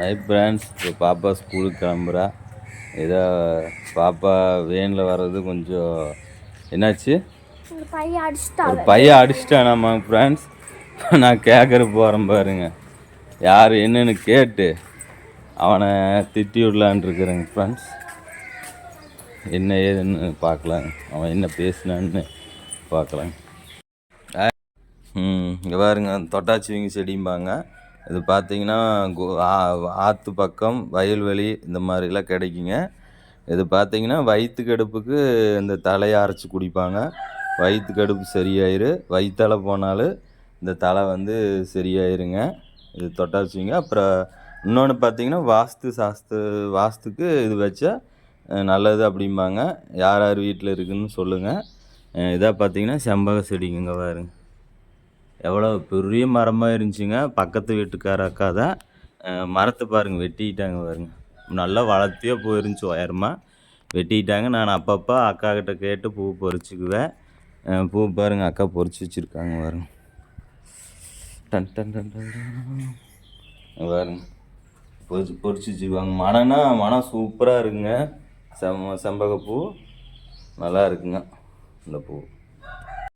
Hi friends இப்போ பாப்பா ஸ்கூலுக்கு கிளம்புறா. ஏதோ பாப்பா வேனில் வர்றது கொஞ்சம் என்னாச்சு? ஒரு பையன் அடிச்சிட்டானாமா ஃப்ரெண்ட்ஸ் நான் கேட்குற போகிறேன் பாருங்க. யார் என்னன்னு கேட்டு அவனை திட்டி விடலான் இருக்கிறேங்க ஃப்ரெண்ட்ஸ் என்ன ஏதுன்னு பார்க்கலாம். அவன் என்ன பேசினான்னு பார்க்கலாம். ம் இங்கே பாருங்க தொட்டாச்சிவிங்க செடிம்பாங்க. இது பார்த்தீங்கன்னா கு- ஆ- பக்கம் வயல்வெளி இந்த மாதிரிலாம் கிடைக்குங்க. இது பார்த்தீங்கன்னா வயிற்று கடுப்புக்கு இந்த தலையை அரைச்சி குடிப்பாங்க. வயிற்று கடுப்பு சரியாயிரு. வயிற்றால போனாலும் இந்த தலை வந்து சரியாயிருங்க. இது தொட்டாச்சிவிங்க அப்புறம் இன்னொன்று பார்த்தீங்கன்னா வாஸ்து சாஸ்து வாஸ்துக்கு இது வச்சா நல்லது அப்படிம்பாங்க. யார் யார் வீட்டில் இருக்குதுன்னு சொல்லுங்கள் இதாக பார்த்தீங்கன்னா செம்பக செடிங்க இங்கே பாருங்க. எவ்வளோ பெரிய மரமாக இருந்துச்சுங்க. பக்கத்து வீட்டுக்கார அக்கா தான் மரத்தை பாருங்க வெட்டிக்கிட்டாங்க பாருங்க. நல்லா வளர்த்தியாக போயிருந்துச்சு உயரமாக வெட்டிக்கிட்டாங்க. நான் அப்பப்போ அக்கா கிட்ட கேட்டு பூ பறிச்சுக்குவேன் பூ பாருங்க அக்கா பொறிச்சு வச்சுருக்காங்க பாருங்க. டன் டன் டன் டன் பாருங்க. பொறிச்சு பொறிச்சு வச்சுக்குவாங்க மனம்னா மனம் சூப்பராக இருக்குங்க. செம்ம செம்பகப்பூ. நல்லா இருக்குங்க இந்த பூ.